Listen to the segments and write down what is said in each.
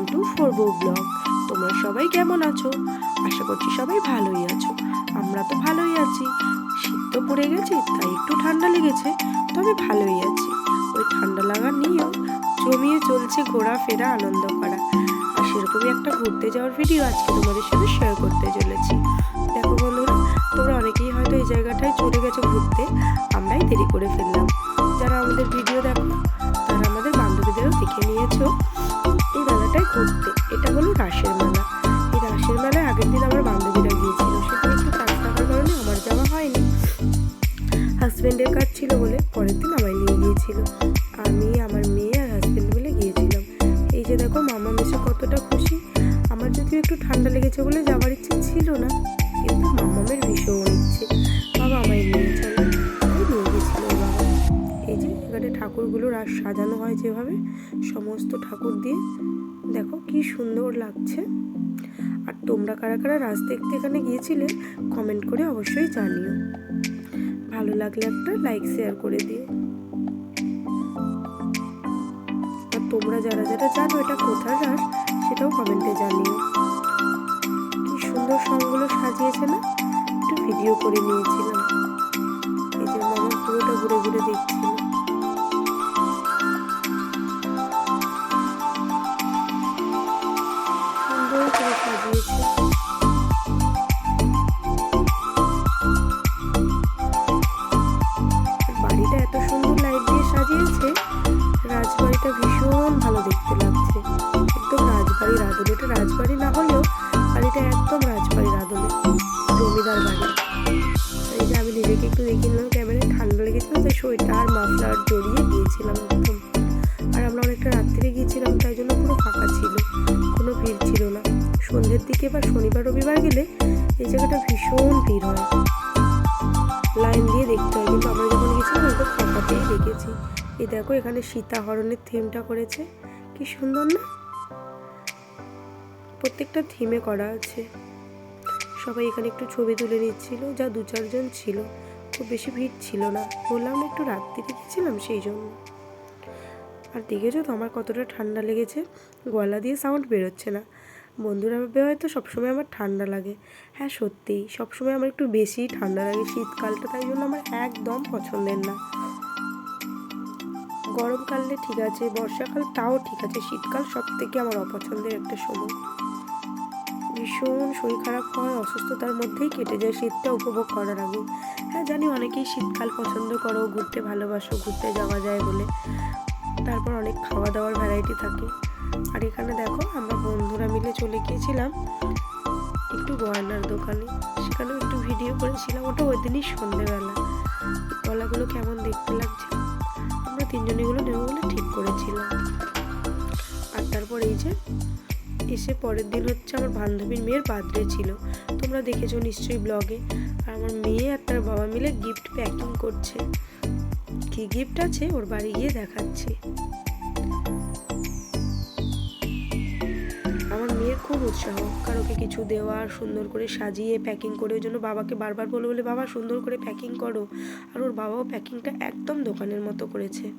Welcome to for বউ blog তোমরা সবাই কেমন আছো? আশা করছি সবাই ভালোই আছো। আমরা তো ভালোই আছি। শীত তো পড়ে গেছে, তাই একটু ঠান্ডা লেগেছে, তবে ভালোই আছি। ওই ঠান্ডা লাগা নিয়েও জমিয়ে চলছে ঘোরাফেরা, আনন্দ করা। আর সেরকমই একটা ঘুরতে যাওয়ার ভিডিও আজকে তোমাদের সাথে শেয়ার করতে চলেছি। দেখো বন্ধুরা, তোমরা অনেকেই হয়তো এই জায়গাটায় চলে গেছো ঘুরতে। আমরাই দেরি করে ফেললাম। যারা আমাদের ভিডিও দেখো একটু ঠান্ডা লেগেছে বলে যাওয়ার ইচ্ছে ছিল না। কিন্তু মামামের ভীষণ ইচ্ছে। বাবা আমায় নিয়ে চলো। নিয়ে গেছিল বাবা। এই যে, এখানে ঠাকুরগুলো রাস সাজানো হয় যেভাবে, সমস্ত ঠাকুর দিয়ে। দেখো কি সুন্দর লাগছে। আর তোমরা কারা কারা রাস দেখতে এখানে গিয়েছিলে কমেন্ট করে অবশ্যই জানিও। ভালো লাগলে একটা লাইক শেয়ার করে দিও। আর তোমরা যারা যারা জানো এটা কোথায় রাস সেটাও ঘুরে দেখছিল বাড়িটা এত সুন্দর লাইট দিয়ে সাজিয়েছে, রাজবাড়িটা ভীষণ ভালো দেখতে লাগছে। একদম রাজবাড়ির আদলে এটা রাজবাড়ি না হলেও বাড়িটা একদম রাজবাড়ির আদলে জমিদার বাড়ি। এই যে আমি নিজেকে একটু দেখে নিলাম তাই সোয়েটার মাফলার জড়িয়ে গিয়েছিলাম একদম। আর আমরা অনেকটা রাত্রে গিয়েছিলাম, তাই জন্য পুরো ফাঁকা ছিল, কোনো ভিড় ছিল না। সন্ধ্যের দিকে বা শনিবার, রবিবার গেলে এই জায়গাটা ভীষণ ভিড় হয়। লাইন দিয়ে দেখতে হয়, কিন্তু আমরা যখন গেছিলাম একদম ফাঁকাতেই দেখেছি। এই দেখো, এখানে সীতাহরণের থিমটা করেছে। কি সুন্দর না? প্রত্যেকটা থিমে করা আছে। সবাই এখানে একটু ছবি তুলে নিচ্ছিল, যা দু চারজন ছিল। খুব বেশি ভিড় ছিল না। বললাম না একটু রাত্রিতে গেছিলাম সেই জন্য। আর দেখেছ তো আমার কতটা ঠান্ডা লেগেছে? গলা দিয়ে সাউন্ড বেরোচ্ছে না। বন্ধুরা ভাবে হয়তো সবসময় আমার ঠান্ডা লাগে। হ্যাঁ সত্যিই সবসময় আমার একটু বেশি ঠান্ডা লাগে শীতকালটা, তাই জন্য আমার একদম পছন্দের না। গরমকালে ঠিক আছে, বর্ষাকাল তাও ঠিক আছে, শীতকাল সব থেকে আমার অপছন্দের একটা সময়। ভীষণ শরীর খারাপ হয়, অসুস্থতার মধ্যেই কেটে যায়, শীতটা উপভোগ করার আগে। হ্যাঁ জানি অনেকেই শীতকাল পছন্দ করো, ঘুরতে ভালোবাসো, ঘুরতে যাওয়া যায় বলে। তারপর অনেক খাওয়া দাওয়ার ভ্যারাইটি থাকে। আর এখানে দেখো, আমরা বন্ধুরা মিলে চলে গিয়েছিলাম একটু গয়নার দোকানে। সেখানেও একটু ভিডিও করেছিলাম, ওটা ওই দিনই সন্ধেবেলা। গলাগুলো কেমন দেখতে লাগছে? আমরা তিনজনেগুলো নেব বলে ঠিক করেছিলাম। আর তারপর এই যে এসে পরের দিন হচ্ছে আমার বান্ধবীর মেয়ের বার্থডে ছিল। তোমরা দেখেছ নিশ্চয়ই ব্লগে আর আমার মেয়ে আর তার বাবা মিলে গিফট প্যাকিং করছে। কি গিফট আছে? ওর বাড়ি গিয়ে দেখাচ্ছি। আমার মেয়ের খুব উৎসাহ। কারোকে কিছু দেওয়ার সুন্দর করে সাজিয়ে প্যাকিং করে, ওই জন্য বাবাকে বারবার বলে বলে, বাবা, সুন্দর করে প্যাকিং করো। আর ওর বাবাও প্যাকিংটা একদম দোকানের মতো করেছে।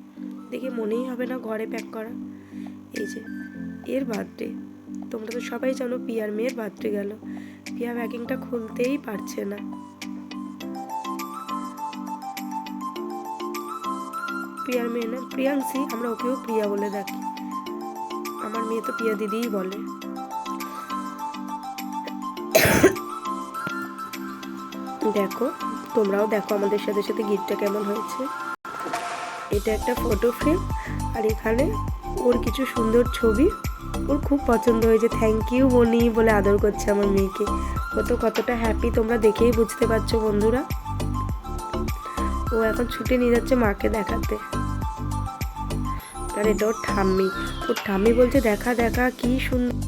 দেখে মনেই হবে না ঘরে প্যাক করা। এই যে, এর বার্থডে তোমরা তো সবাই জানো পিয়ার মেয়ের বার্থডে গেল। পিয়া প্যাকিংটা খুলতেই পারছে না। প্রিয়ার মেয়ে না, প্রিয়াংশী, আমরা ওকেও প্রিয়া বলে ডাকি। আমার মেয়ে তো প্রিয়া দিদিই বলে। দেখো, তোমরাও দেখো আমাদের সাথে সাথে গিফটটা কেমন হয়েছে। এটা একটা ফটো ফ্রেম, আর এখানে ওর কিছু সুন্দর ছবি। ওর খুব পছন্দ হয়েছে। থ্যাংক ইউ বনি বলে আদর করছে আমার মেয়েকে। ও তো কতটা হ্যাপি তোমরা দেখেই বুঝতে পারছ বন্ধুরা। ও এখন ছুটে নিয়ে যাচ্ছে মাকে দেখাতে। আর এটা ওর ঠাম্মি। ওর ঠাম্মি বলছে, দেখা দেখা, কি সুন্দর